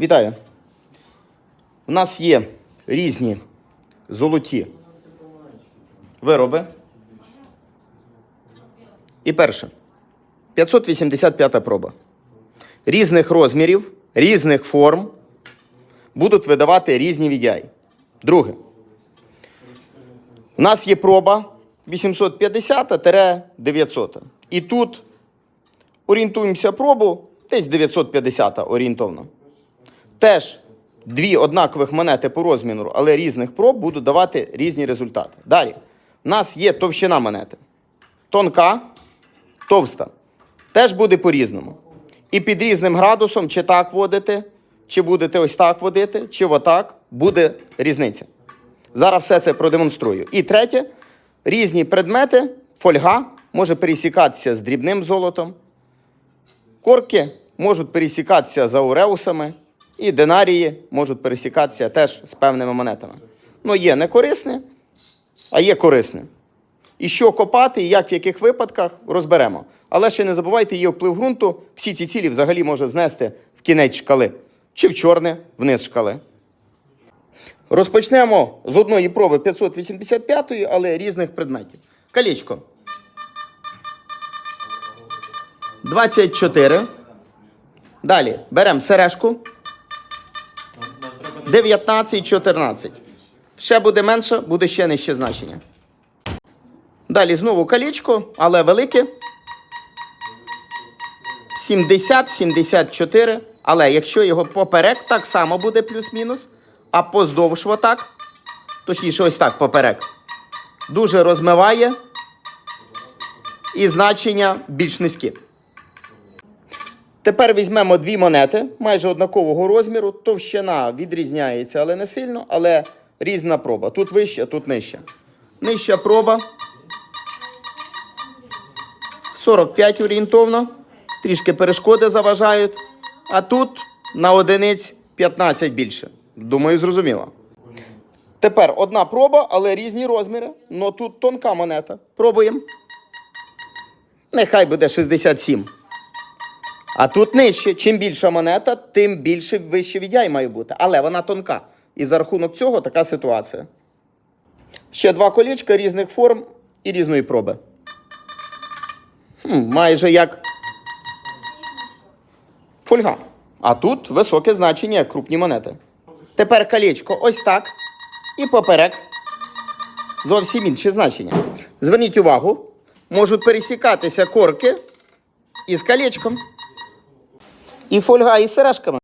Вітаю. У нас є різні золоті вироби. І перше. 585 проба. Різних розмірів, різних форм будуть видавати різні VDI. Друге. У нас є проба 850-900. І тут орієнтуємося пробу десь 950 орієнтовно. Теж дві однакових монети по розміру, але різних проб будуть давати різні результати. Далі. У нас є товщина монети. Тонка, товста. Теж буде по-різному. І під різним градусом, чи так водити, чи будете ось так водити, чи отак, буде різниця. Зараз все це продемонструю. І третє, різні предмети, фольга може пересікатися з дрібним золотом, корки можуть пересікатися з ауреусами, і динарії можуть пересікатися теж з певними монетами. Ну, є не корисне, а є корисне. І що копати, і як в яких випадках розберемо. Але ще не забувайте, є вплив ґрунту. Всі ці цілі взагалі може знести в кінець шкали, чи в чорне вниз шкали. Розпочнемо з одної проби 585-ї, але різних предметів. Колечко. 24. Далі беремо сережку. 19, 14. Ще буде менше, буде ще нижче значення. Далі знову колечко, але велике. 70, 74. Але якщо його поперек, так само буде плюс-мінус. А поздовж отак, точніше, ось так поперек, дуже розмиває і значення більш низькі. Тепер візьмемо дві монети майже однакового розміру. Товщина відрізняється, але не сильно, але різна проба. Тут вища, тут нижча. Нижча проба. 45 орієнтовно. Трішки перешкоди заважають. А тут на одиниць 15 більше. Думаю, зрозуміло. Тепер одна проба, але різні розміри. Ну тут тонка монета. Пробуємо. Нехай буде 67. А тут нижче. Чим більша монета, тим більше вище відяй має бути. Але вона тонка. І за рахунок цього така ситуація. Ще два колечка різних форм і різної проби. Хм, майже як фольга. А тут високе значення, як крупні монети. Тепер колечко ось так. І поперек. Зовсім інше значення. Зверніть увагу, можуть пересікатися корки із колечком. І фольга і сережками.